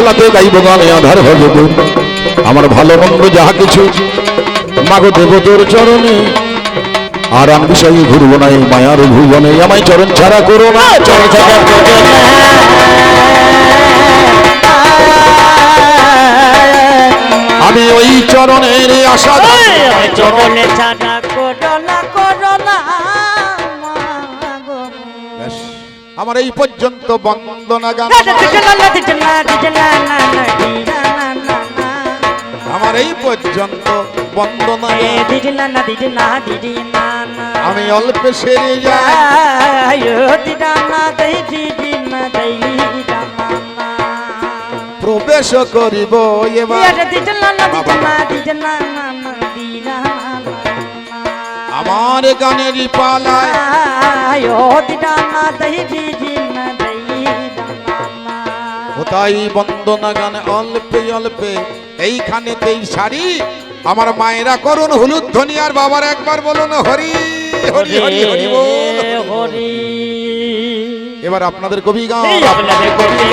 দোলাতে গাইব গানে আধার ভবে আমার ভালো মন্দ যাহা কিছু মাগো দেব তোর চরণে। আর আমি বিষয়ে ঘুরবো না এই মায়ার ভুবনে। আমায় চরণ ছাড়া করো না চরণ ছাড়া করো আমি ওই চরণের আশা চরণে ছাড়া আমার এই পর্যন্ত বন্দনা গান। আমার এই পর্যন্ত বন্দনা। আমি অল্প সেরে যাই। প্রবেশ করিব এবার আমার গানের পালায়। কোথায় বন্দনা গান অল্পে অল্পে? এইখানেতেই সারি আমার মায়েরা করুন হলুদ ধ্বনি আর বাবার একবার বলুন হরি হরি হরি হরি হরি এবার আপনাদের কবি গান। আপনাদের কবি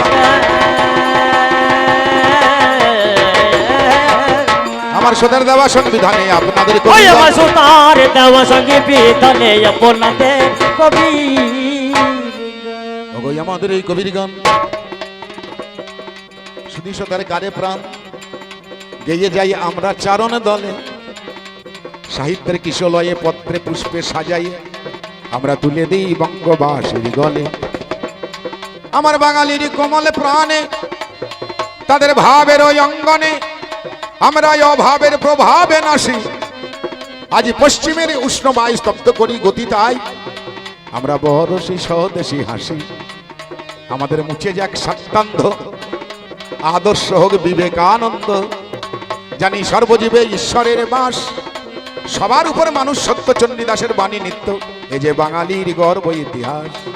আমার সোদের দেওয়া সংবিধানে আপনাদের ওই আমার সুতার দেওয়া সঙ্গে বিধনে আপনাদের কবি। ওগো আমাদের এই কবির গান শুধু সতার গারে প্রাণ। গেয়ে যাই আমরা চারণ দলে সাহিত্যের কিশলয়ে পত্রে পুষ্পে সাজাইয়ে আমরা তুলে দিই বঙ্গবাসীর গলে। আমার বাঙালির কোমলে প্রাণে তাদের ভাবের ওই অঙ্গনে আমরা অভাবের প্রভাবে নাসি আজ পশ্চিমের উষ্ণ বায়ু স্তব্ধ করি গতি তাই। আমরা বরসি স্বদেশি হাসি। আমাদের মুছে যাক সত্যান্ধ আদর্শ হোক বিবেকানন্দ। জানি সর্বজীবে ঈশ্বরের বাস। সবার উপর মানুষ সত্যচন্ডী দাসের বাণী নিত্য। এ যে বাঙালির গর্ব ইতিহাস।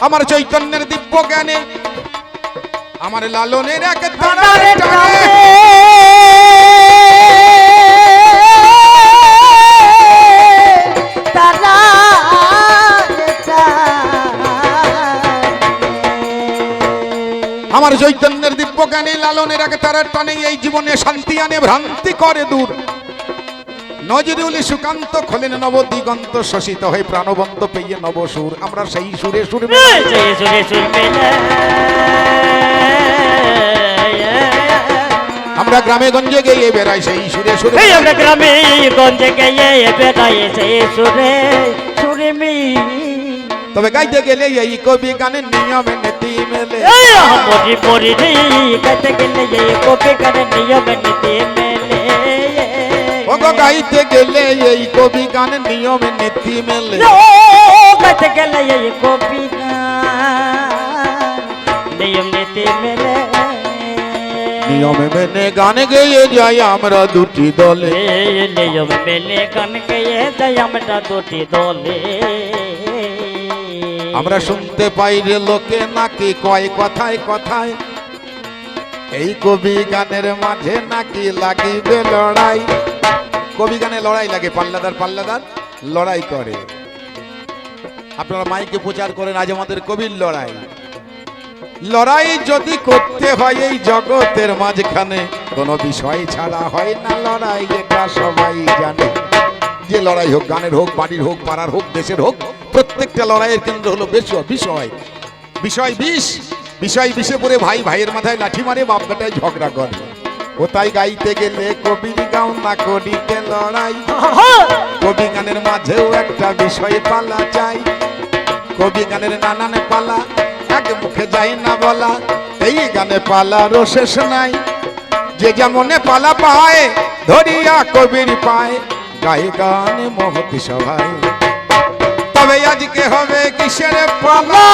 আমার চৈতন্যের দিব্য জ্ঞানে। আমার লালনের এক আমার চৈতন্যের দিব্য জ্ঞানী লালনের আগে তারার টানে এই জীবনে শান্তি আনে ভ্রান্তি করে দূর। নজরুলি সুকান্ত খোলেন নব দিগন্ত শোষিত হয়ে প্রাণবন্ত পেয়ে নব সুর আমরা সেই সুরে সুর আমরা গ্রামে গঞ্জে গিয়ে বেড়াই সেই সুরে সুরে আমরা গ্রামে গঞ্জে গিয়ে বেড়াই সে সুরে সুরে মি তবে গাইতে গেলে এই কবি গানের নিয়মে নীতি মেলে মরি মরি রে গাইতে গেলে এই কপি করে নিয়ম নীতি মেলে ও গো গাইতে গেলে এই কবি গানের নিয়মে নীতি মেলে ও গাইতে গেলে এই কপি নিয়ম নীতি মেলে নিয়মে মেনে গান গেয়ে যাই আমরা দুটি দলে এই নিয়ম মেলে গান গেয়ে যাই আমরা দুটি দলে আমরা শুনতে পাই রে লোকে নাকি কয় কথায় কথায়। এই কবি গানের মাঝে নাকি লাগিবে লড়াই। কবি গানে লড়াই লাগে, পাল্লাদার পাল্লাদার লড়াই করে। আপনারা মাইকে প্রচার করেন, আজ আমাদের কবির লড়াই। লড়াই যদি করতে হয় এই জগতের মাঝখানে, কোনো বিষয় ছাড়া হয় না লড়াই, এটা সবাই জানে। যে লড়াই হোক, গানের হোক, বাড়ির হোক, পাড়ার হোক, দেশের হোক প্রত্যেকটা লড়াইয়ের কেন্দ্র হলো বেশ- বিষয়। বিষয় বিষ, বিষয় বিষে পরে ভাই ভাইয়ের মাথায় লাঠি মারে, বাপ বেটায় ঝগড়া করে। কোথায় গাইতে গেলে কবির গাও না করিতে লড়াই? কবি গানের মাঝেও একটা বিষয় পালা চাই। কবি গানের নানান পালা, এক মুখে যাই না বলা। এই গানে পালারও শেষ নাই। যে যেমনে পালা পায়, ধরিয়া কবির পায়। গাই গান মহতি সভায়। তবে আজকে হবে কিসের পালা?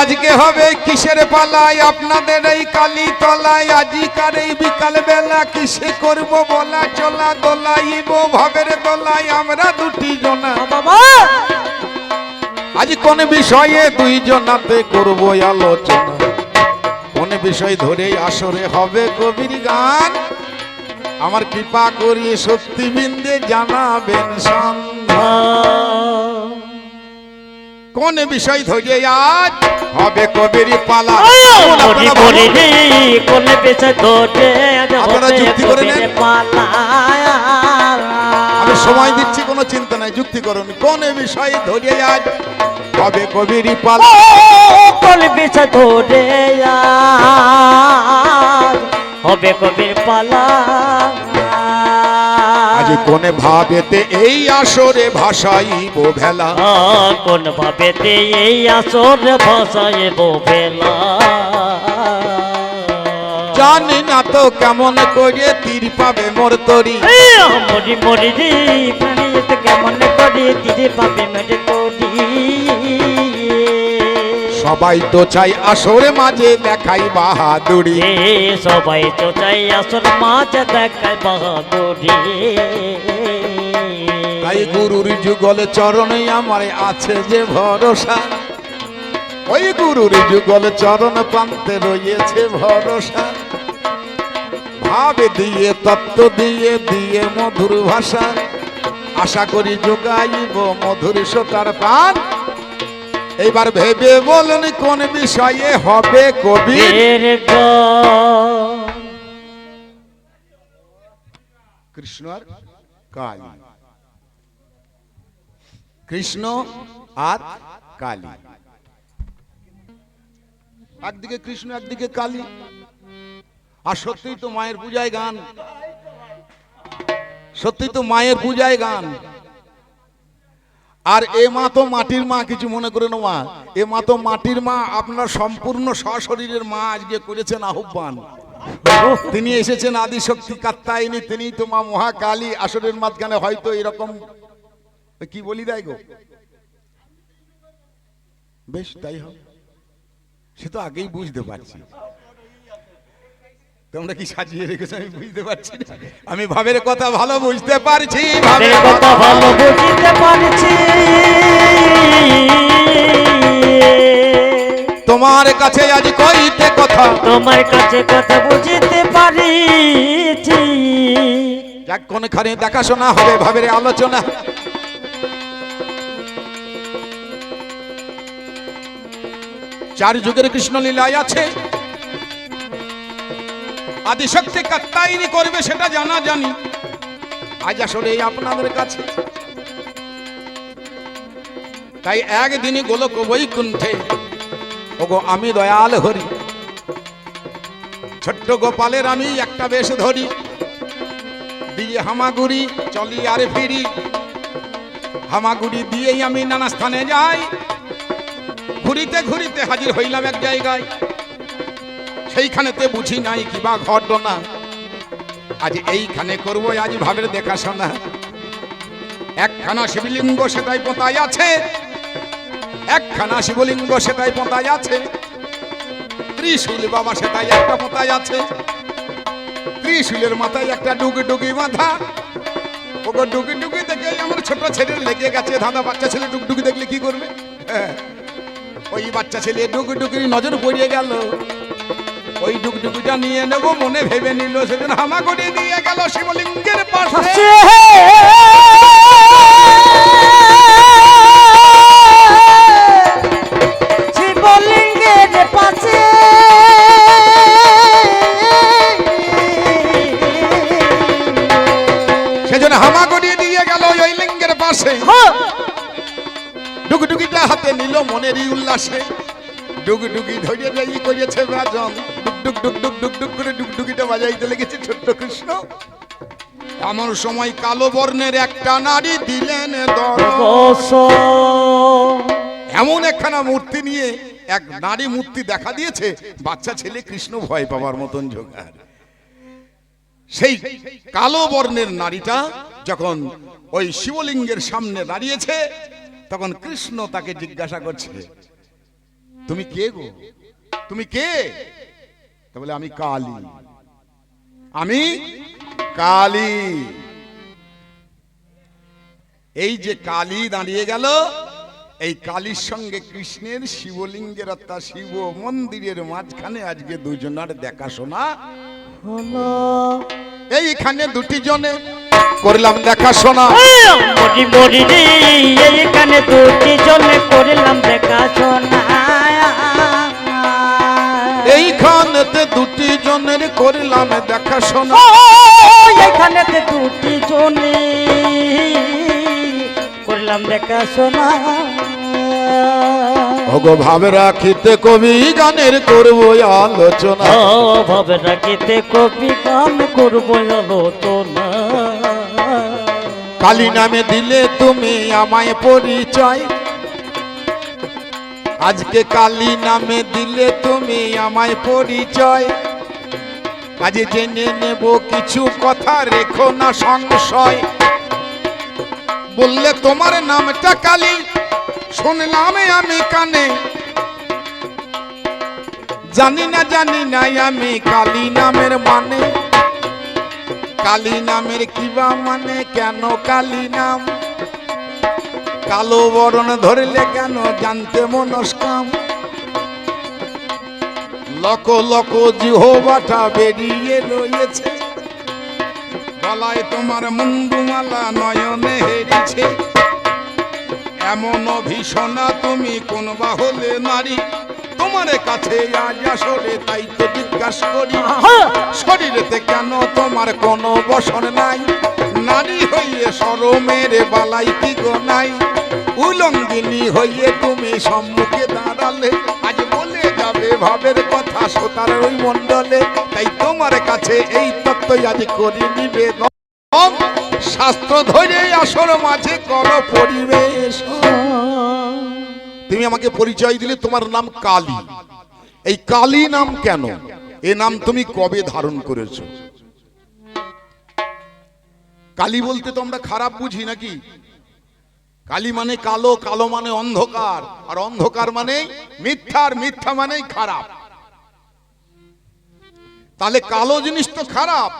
আজকে হবে কিসের পালায়? আপনাদের এই কালী তলায় আজিকার এই বিকাল বেলা কিসে করব বলা চলা দোলাইব ভাবের দোলায় আমরা দুটি জনা। বাবা আজ কোন বিষয়ে দুই জনাতে করব আলোচনা? কোন বিষয় ধরে আসরে হবে কবির গান? আমার কৃপা করিয়ে সত্যি বিন্দে জানাবেন সন্ধান কোন বিষয় ধরে আজ হবে কবির পালা। ধরে আপনারা যুক্তি করে নেন। পালা আমি সময় দিচ্ছি কোনো চিন্তা নাই যুক্তি করুন। কোন বিষয় ধরে আজ হবে কবির পালা? কোলে পেছে ধরে হবে কবির পালা? আজ কোন ভাবেতে এই আসরে ভাসাইব ভেলা? কোন ভাবেতে এই আসরে ভাসাইব ভেলা? জানি না তো কেমন করে তীর পাবে মোর তরি। মরি মরি রে প্রাণীতে কেমন করে তীর পাবে মেরে তোরি? সবাই তো চাই আসরে মাঝে দেখাই বাহাদুরি। সবাই তো চাই আসর মাছ দেখায় বাহাদুরি। তাই গুরুর যুগল চরণে আমার আছে যে ভরসা। ওই গুরুর যুগল চরণ প্রান্তে রয়েছে ভরসা। ভাবে দিয়ে তত্ত্ব দিয়ে দিয়ে মধুর ভাষা। আশা করি যোগাইব মধুর সোতার প্রাণ। এইবার ভেবে বলুন কোন বিষয়ে হবে কবি কৃষ্ণ আর কালী। কৃষ্ণ আর কালী। একদিকে কৃষ্ণ একদিকে কালী। আর সত্যিই তো মায়ের পূজায় গান। সত্যি তো মায়ের পূজায় গান। আর এ মা তো মাটির মা, কিছু মনে করে না মা। এ মা তো মাটির মা, আপনার সম্পূর্ণ সশরীরের মা আজকে করেছেন আহ্বান। তিনি এসেছেন আদিশক্তি কাত্তায়নি, তিনি তো মা মহাকালী, আসরের মাঝখানে হয়তো এরকম, কি বলি দেয় গো? বেশ, তাই হোক। সে তো আগেই বুঝতে পারছি। তোমরা কি সাজিয়ে রেখেছো? আমি বুঝতে পারছি না। আমি ভাবের কথা ভালো বুঝতে পারছি ভাবের কথা ভালো বুঝতে পারছি। তোমার কাছে আজ কইতে কথা। তোমার কাছে কথা বুঝতে পারিছি। যাক কোনখানে দেখাশোনা হবে ভাবের আলোচনা। চার যুগের কৃষ্ণ লীলায় আছে। আদিশক্তি কাত্তাইনি করবে সেটা জানা জানি। আজ আসলে আপনাদের কাছে। তাই একদিনই গোলক বৈকুণ্ঠে, ওগো আমি দয়াল হরি। ছোট্ট গোপালের আমি একটা বেশ ধরি। দিয়ে হামাগুড়ি চলি আর ফিরি। হামাগুড়ি দিয়েই আমি নানা স্থানে যাই। ঘুরিতে ঘুরিতে হাজির হইলাম এক জায়গায়। সেইখানেতে বুঝি নাই কিবা ঘটনা। আজ এইখানে করব আজ ভাবের দেখাশোনা। একখানা শিবলিঙ্গ সেটাই পোতায় আছে। একখানা শিবলিঙ্গ সেটাই পোতায় আছে। ত্রিশুল বাবা সেটাই একটা পোতায় আছে। ত্রিশুলের মাথায় একটা ডুগি ডুগি বাঁধা। ওগো ডুগি ডুগি দেখে আমার ছোট ছেলে লেগে গেছে। ধাঁধা বাচ্চা ছেলে ডুগডুগি দেখলে কি করবে? হ্যাঁ, ওই বাচ্চা ছেলে ডুগি ডুগির নজর পড়িয়ে গেল। ওই ডুগডুগিটা নিয়ে নেব মনে ভেবে নিল সেদিন হামা করে দিয়ে গেল শিবলিঙ্গের পাশে। সেজন্য হামা গড়িয়ে দিয়ে গেল ওই লিঙ্গের পাশে। ডুগডুগিটা হাতে নিল মনেরই উল্লাসে। ডুগডুগি ধরে যাই করেছে বাজন ডুক ডুক ডুক ডুক ডুক করে ডুগডুগিটা বাজাইতে লেগেছে ছোট্ট কৃষ্ণ। এমন সময় কালো বর্ণের একটা নারী দিলেন এমন একখানা মূর্তি নিয়ে এক নারী মূর্তি দেখা দিয়েছে, বাচ্চা ছেলে কৃষ্ণ ভয় পাওয়ার মতন জোগাড়। সেই কালো বর্ণের নারীটা যখন ওই শিবলিঙ্গের সামনে দাঁড়িয়েছে, তখন কৃষ্ণ তাকে জিজ্ঞাসা করছে, তুমি কে গো? তুমি কে? তা বলে আমি কালী। আমি কালী। এই যে কালী দাঁড়িয়ে গেল, এই কালীর সঙ্গে কৃষ্ণের শিবলিঙ্গের অর্থাৎ শিব মন্দিরের মাঝখানে আজকে দুজনার দেখাশোনা হলো। এইখানে দুটি জনে করলাম দেখাশোনা। এইখানে দুটি জনে করলাম দেখাশোনা। এইখানেতে দুটি জনের করলাম দেখাশোনা। ও এখানে দুটি জনে করলাম দেখাশোনা। ভাবে রাখিতে কবি গানের করব আলোচনা। ভাবে রাখিতে কবি গান করব আলোচনা। কালী নামে দিলে তুমি আমায় পরিচয় আজকে কালী নামে দিলে তুমি আমায় পরিচয়। আজ জেনে নেব কিছু কথা, রেখো না সংশয়। বললে তোমার নামটা কালী, শুনলাম আমি কানে। জানি না জানি না আমি কালী নামের মানে। কালী নামের কিবা মানে? কেন কালী নাম? কালো বরণ ধরলে কেন জানতে মনস্কাম? লক লক জিহবাটা বেরিয়ে রয়েছে। গলায় তোমার মুন্ডুমালা নয়নে হেরিছে এমন ভীষণা তুমি কোন বাহলে নারী। তোমার কাছে আজ আসরে তাই তো জিজ্ঞাসা করি। শরীরেতে কেন তোমার কোনো বসন নাই? নারী হইয়ে সরমের বালাই কি গো নাই? উলঙ্গিনী হইয়ে তুমি সম্মুখে দাঁড়ালে, আজ বলে যাবে ভাবের কথা সোতার ওই মণ্ডলে। তাই তোমার কাছে এই তত্ত্বই আজ করি নিবেদন। শাস্ত্র ধরে আসর মাঝে কর পরিবেশ। তুমি আমাকে পরিচয় দিলে তোমার নাম কালী। এই কালী নাম কেন? এ নাম তুমি কবে ধারণ করেছ? কালী বলতে তো আমরা খারাপ বুঝি নাকি? কালী মানে কালো কালো মানে অন্ধকার, আর অন্ধকার মানে মিথ্যা আর মিথ্যা মানেই খারাপ। তাহলে কালো জিনিস তো খারাপ।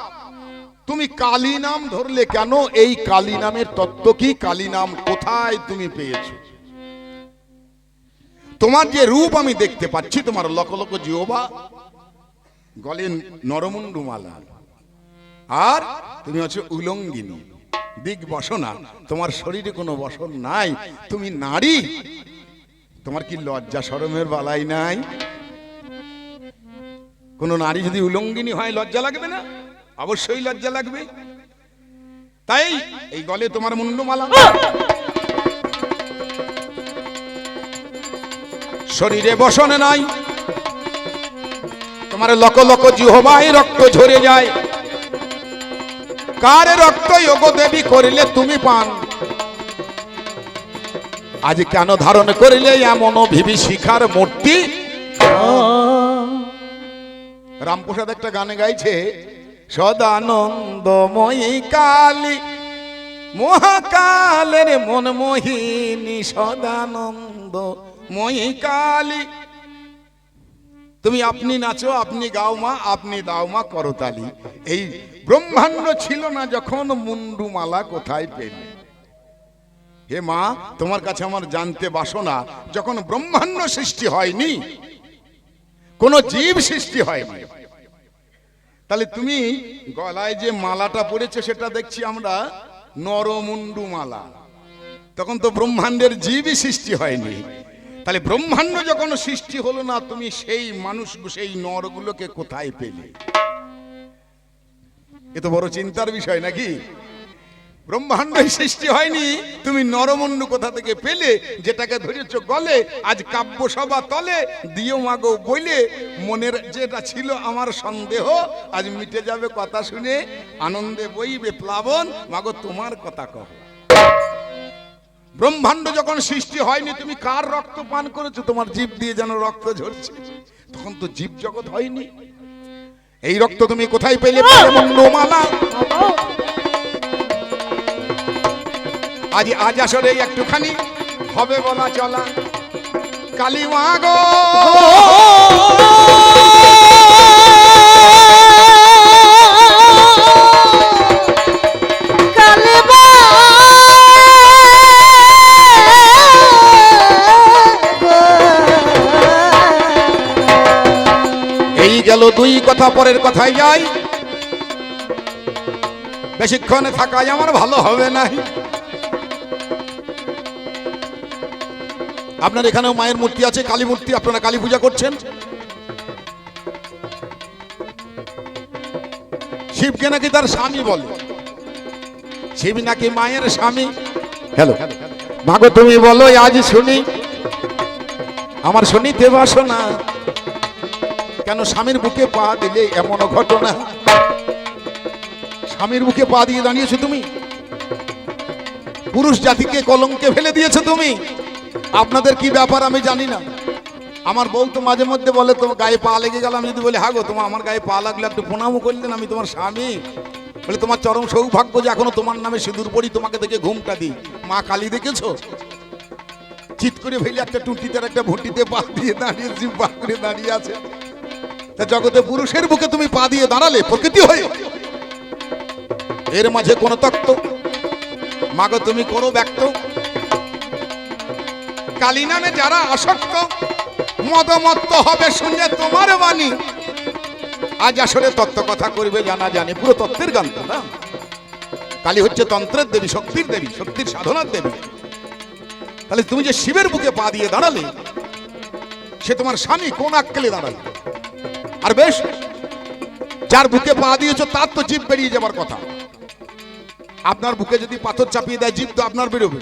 তুমি কালী নাম ধরলে কেন? এই কালী নামের তত্ত্ব কি? কালী নাম কোথায় তুমি পেয়েছ? তোমার যে রূপ আমি দেখতে পাচ্ছি, তোমার লক লক জিওবা গলে নরমুন্ডু মালা আর তুমি হচ্ছে উলঙ্গিনী। দিক বসনা তোমার শরীরে কোনো বসন নাই। তুমি নারী? তোমার কি লজ্জা শরমের বালাই নাই? কোন নারী যদি উলঙ্গিনী হয়, লজ্জা লাগবে না? অবশ্যই লজ্জা লাগবে। তাই এই গলে তোমার মুন্ডমালা। শরীরে বসনে নাই। তোমার লক লক জিহবাই রক্ত ঝরে যায়। কার রক্ত যোগ দেবী করিলে তুমি পান? আজ কেন ধারণ করিলে এমন ভিবি শিখার মূর্তি? রামপ্রসাদ একটা গানে গাইছে, সদানন্দময়ী কালী, মহাকালের মন মোহিনী সদানন্দ ময়ী কালী। তুমি আপনি নাচো, আপনি গাও মা, আপনি দাও মা, করতালি। এই ব্রহ্মাণ্ড ছিল না যখন মুন্ডুমালা কোথায় পেলে। হে মা, তোমার কাছে আমার জানতে বাসনা, যখন ব্রহ্মাণ্ড সৃষ্টি হয়নি, কোন জীব সৃষ্টি হয়নি। তাহলে তুমি গলায় যে মালাটা পড়েছো, সেটা দেখছি আমরা নরমুন্ডু মালা তখন তো ব্রহ্মাণ্ডের জীবই সৃষ্টি হয়নি। তাহলে ব্রহ্মাণ্ড যখন সৃষ্টি হলো না, তুমি সেই মানুষ, সেই নরগুলোকে কোথায় পেলে? এ তো বড় চিন্তার বিষয় নাকি? ব্রহ্মাণ্ডই সৃষ্টি হয়নি। তুমি নরমন্ডু কোথা থেকে পেলে? যেটাকে ধরেছ গলে, আজ কাব্য সভা তলে, দিও মাগো বইলে। মনের যেটা ছিল আমার সন্দেহ, আজ মিটে যাবে কথা শুনে। আনন্দে বইবে প্লাবন, মাগো তোমার কথা কহ। ব্রহ্মাণ্ড যখন সৃষ্টি হয়নি, তুমি কার রক্ত পান করেছ? তোমার জীব দিয়ে যেন রক্ত ঝরছে। তখন তো জীব জগৎ হয়নি। এই রক্ত তুমি কোথায় পেলে মালা? আজ আজ আসলে একটুখানি হবে বলা চলা। কালী মা গো! দুই কথা পরের কথায় যাই। বেশিক্ষণে থাকাই আমার ভালো হবে না। আপনার এখানেও মায়ের মূর্তি আছে, কালী মূর্তি, আপনারা কালী পূজা করছেন। শিবকে নাকি তার স্বামী বলে? শিব নাকি মায়ের স্বামী? হ্যালো, মাগো তুমি বলো, আজ শুনি। আমার শুনিতে বাসো না কেন স্বামীর বুকে পা দিলে এমন ঘটনা? স্বামীর বুকে পা দিয়ে দাঁড়িয়েছো তুমি? পুরুষ জাতিকে কলঙ্কে ফেলে দিয়েছ তুমি? আপনাদের কি ব্যাপার আমি জানি না। আমার বউ তো মাঝে মধ্যে বলে, তোমার গায়ে পা লেগে গেল। আমি যদি বলি হাগো তোমার আমার গায়ে পা লাগলে একটু প্রণামও করলেন আমি, তোমার স্বামী। বলে, তোমার চরম সৌভাগ্য যে এখনও তোমার নামে সিঁদুর পড়ি তোমাকে দেখে ঘুমটা দিই। মা কালী দেখেছ? চিৎ করে ফেলে একটা টুটিতে একটা ভুটিতে পা দিয়ে দাঁড়িয়ে পা করে দাঁড়িয়ে আছে। তা জগতে পুরুষের বুকে তুমি পা দিয়ে দাঁড়ালে প্রকৃতি হয়ে এর মাঝে কোন তত্ত্ব। মাগো, তুমি করো ব্যক্ত। কালী নামে যারা আসক্ত, মদমত্ত হবে শুনে তোমার বাণী। আজ আসলে তত্ত্ব কথা করবে, জানা জানে, পুরো তত্ত্বের গান তো না। কালী হচ্ছে তন্ত্রের দেবী, শক্তির দেবী, শক্তির সাধনার দেবী। তাহলে তুমি যে শিবের বুকে পা দিয়ে দাঁড়ালে, সে তোমার স্বামী কোন আক্কেলে দাঁড়ালে? আর বেশ, যার বুকে পা দিয়েছ, তার তো জীব বেরিয়ে যাবার কথা। আপনার বুকে যদি পাথর চাপিয়ে দেয়, জীব তো আপনার বেরোবে।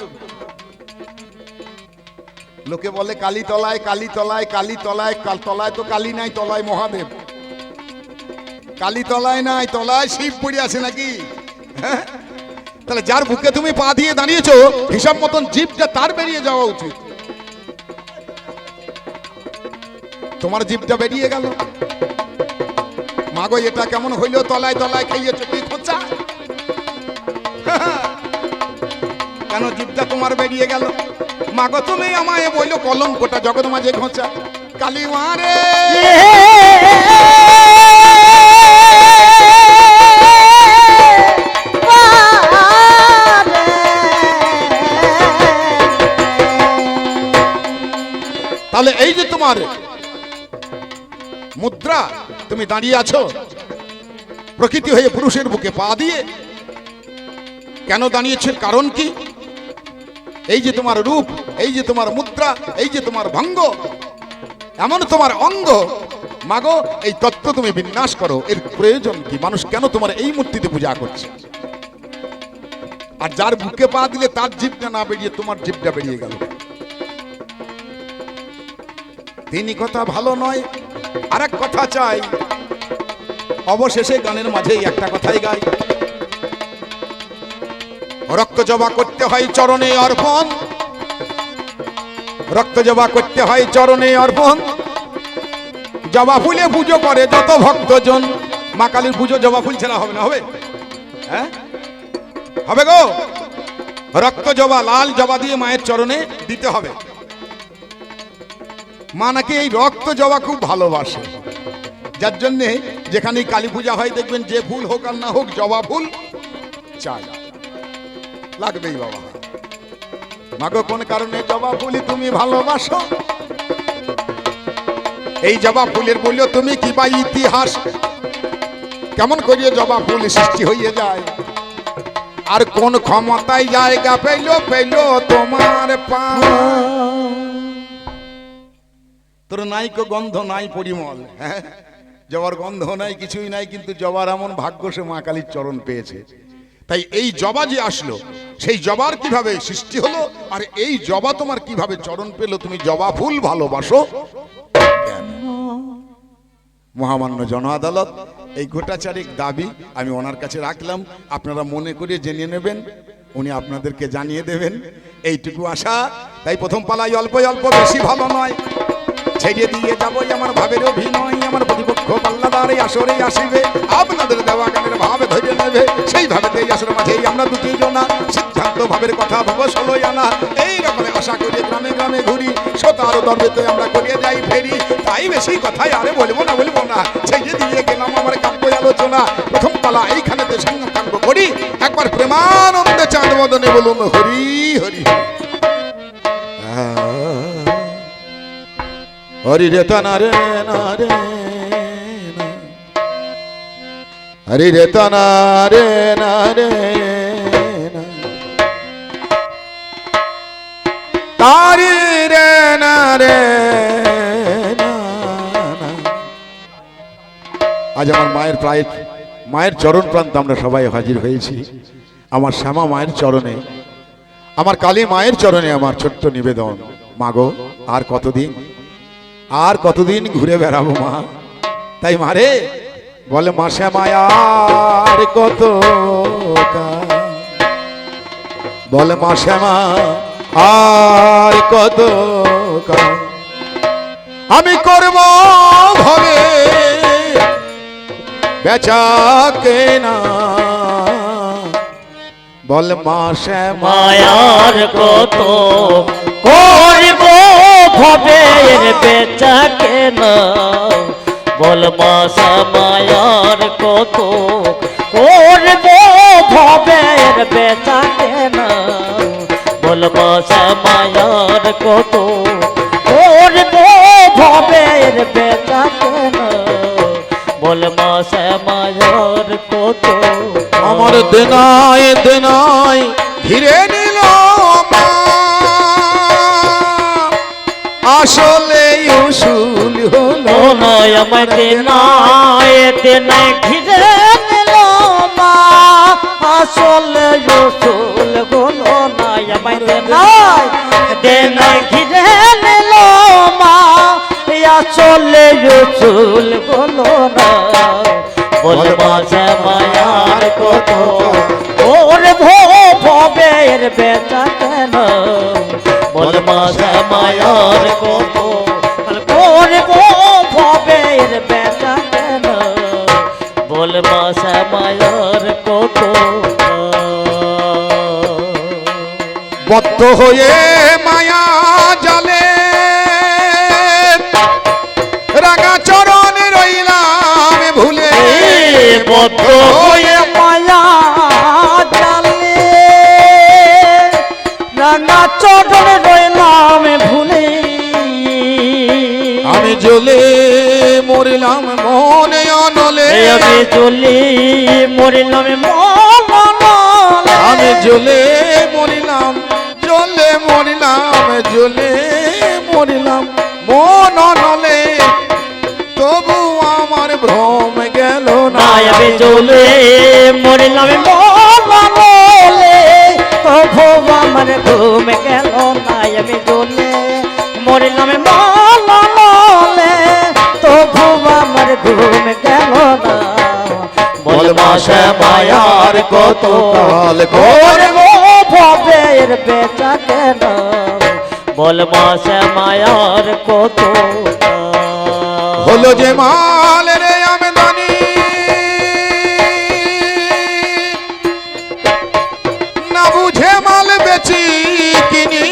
লোকে বলে, কালী তলায় কালী তলায় কালী তলায় তলায় তো কালী নাই, তলায় মহাদেব। কালী তলায় নাই, তলায় শিব পড়ে আছে নাকি? হ্যাঁ? তাহলে যার বুকে তুমি পা দিয়ে দাঁড়িয়েছো, হিসাব মতন জীবটা তার বেরিয়ে যাওয়া উচিত। তোমার জীবটা বেরিয়ে গেল। মাগো, এটা কেমন হইল? তলায় তলায় খাইয়েছো কি খোঁচা। কেন জীবটা তোমার বেরিয়ে গেল? মাগো, তুমি আমায় বলল কলঙ্কটা জগৎ মাঝে খোঁচা। কালী মারে তাহলে এই যে তোমার মুদ্রা তুমি দাঁড়িয়ে আছো? প্রকৃতি হয়ে পুরুষের বুকে পা দিয়ে কেন দাঁড়িয়েছে? কারণ কি? এই যে তোমার রূপ, এই যে তোমার মুদ্রা, এই যে তোমার ভঙ্গ, এমন তোমার অঙ্গ। মাগো, এই তত্ত্ব তুমি বিন্যাস করো। এর প্রয়োজন কি? মানুষ কেন তোমার এই মূর্তিতে পূজা করছে? আর যার বুকে পা দিলে তার জীবটা না বেরিয়ে তোমার জীবটা বেরিয়ে গেল। তিনি কথা ভালো নয় আর এক কথা চাই। অবশেষে গানের মাঝেই একটা কথাই গাই। রক্ত জবা করতে হয় চরণে অর্পণ। রক্ত জবা করতে হয় চরণে অর্পণ। জবা ফুলে পুজো করে যত ভক্তজন। মা কালীর পুজো, জবা ফুল ছাড়া হবে না, হবে? হ্যাঁ? হবে গো? রক্ত জবা, লাল জবা দিয়ে মায়ের চরণে দিতে হবে। মা নাকি এই রক্ত জবা খুব ভালোবাসে। যার জন্যে যেখানে কালী পূজা হয় দেখবেন যে ফুল হোক আর না হোক জবা ফুল চাই। লাগবেই বাবা। মাগো, কোন কারণে জবা ফুলই তুমি ভালোবাসো? এই জবা ফুলের বলল তুমি কি বা ইতিহাস? কেমন করিয়ে জবা ফুল সৃষ্টি হয়ে যায়? আর কোন ক্ষমতায় জায়গা পেল পেল তোমার পা। তোর নাই কো গন্ধ, নাই পরিমল হ্যাঁ? জবার গন্ধ নাই, কিছুই নাই, কিন্তু জবার এমন ভাগ্য সে মা কালীর চরণ পেয়েছে। তাই এই জবা যে আসলো, সেই জবার কীভাবে সৃষ্টি হলো, আর এই জবা তোমার কীভাবে চরণ পেল, তুমি জবা ফুল ভালোবাসো? মহামান্য জন আদালত এই গোটাচারিক দাবি আমি ওনার কাছে রাখলাম। আপনারা মনে করে জেনে নেবেন, উনি আপনাদেরকে জানিয়ে দেবেন। এইটুকু আশা, তাই প্রথম পালাই অল্প অল্প, বেশি ভালো নয়। ছেড়ে দিয়ে যাবই আমার ভাবের অভিনয় আমার প্রতিপক্ষ পাল্লাদারে আসরে আসিবে। আপনাদের দেওয়া গানের ভাবে ধরে নেবে। সেই ভাবে এই আসর মাঝেই আমরা দুটি জনা। সিদ্ধান্ত ভাবের কথা ভাবো ষোলোই আনা। এই রকমের আশা করে গ্রামে গ্রামে ঘুরি। সতার দরবেতে আমরা করিয়ে যাই ফেরি। তাই বেশি কথাই আরে বলব না বলব না। ছেড়ে দিয়ে গেলাম আমার কাব্য আলোচনা। প্রথম পালা এইখানেতে সংকাঙ্গ করি। একবার প্রেমানন্দে চাঁদ মদনে বলুন, হরি হরি। হরি রে তা না রে না হরি রে তনা রে না রে। তারি রে না। আজ আমার মায়ের প্রায়, মায়ের চরণ প্রান্ত আমরা সবাই হাজির হয়েছি আমার শ্যামা মায়ের চরণে, আমার কালী মায়ের চরণে আমার ছোট্ট নিবেদন মাগো, আর কতদিন আর কতদিন ঘুরে বেড়াবো মা? তাই মারে বলে মা শ্যামায়ার কত? বলে মা শ্যামা আর কত আমি করব ভবে, বেচা কেনা। বল মা শ্যামা মায়ার কত করব ভবের বেচা কেন? বল মাসা মায়ার কত করব ভবের বেচা কেন? বল মাসা মায়ার কত করব ভবের বেচা কেন? বল মাসা মায়ার কত আমার দেনায় দেনায় ঘিরে নিল আসলে উসুল হলো নয় আমাকে নয় তেনে ঘিরে নিল মা আসলে রসুলগুলো নয় আমাকে নয় তেনে ঘিরে নিল মা আসলে রসুলগুলো না। বল মাঝে মায়ার কত, ওর ভবের বেচা কেন? বল মাঝে মায়ার কত ভো ভবের কেন বল মাঝে মায়ার কত বদ্ধ হয়ে মায়া জালে। রাঙা চরণে রইলাম ভুলে। বদ্ধ হয়ে আমি চলি মরিলাম মন আমি জ্বলে মরিলাম জ্বলে মরিলাম জ্বলে মরিলাম মন অনলে তবু আমার ভ্রম গেল না। আমি চলে মরিলাম তবু আমার ঘুম গেল নাই আমি চলে মরিলাম মাসে মায়ার কত কাল করব ভবের বেচা কেন? বল মাসে মায়ার কত হলো যে মাল রে আমদানি। না বুঝে মাল বেচি কিনি।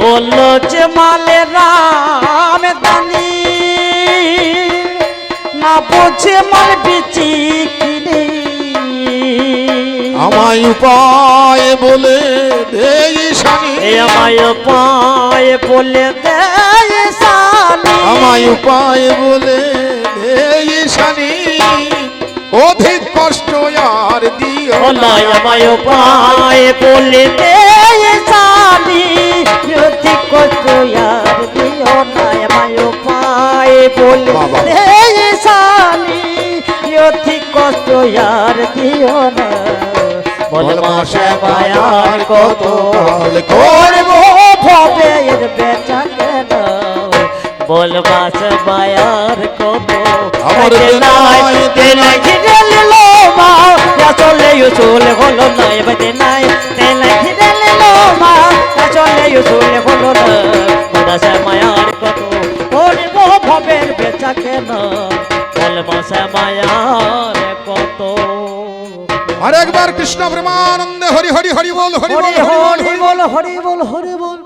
হলো যে মালে রাম দানি না বুঝে মাল বিচি আমায় উপায় বলে দেই আমায় বলে সানি উপায় বলে দেই শানি অধিক কষ্ট আর দিও না। আমায় পায়ে বলে সানি যদি কত আর দিও না আমায় পায়ে বলে সানি যদি কষ্ট আর দিও না। বল মাসে মায়ার কত করব ভবের বেচা কেন। বল মাস মায়ার কত আমার নাই তেনা ঘিরে নিল মা। চলে চলে হলো না এবারে নাই তেনা ঘিরে নিল মা। চলে চলে হলো না মাস মায়ার কত করব ভবের বেচা কেন। বল মাস মায়ার কত আর একবার কৃষ্ণ প্রেমানন্দে হরি হরি হরি বল হরি বল হরি বল হরি বল হরি বল হরি বল।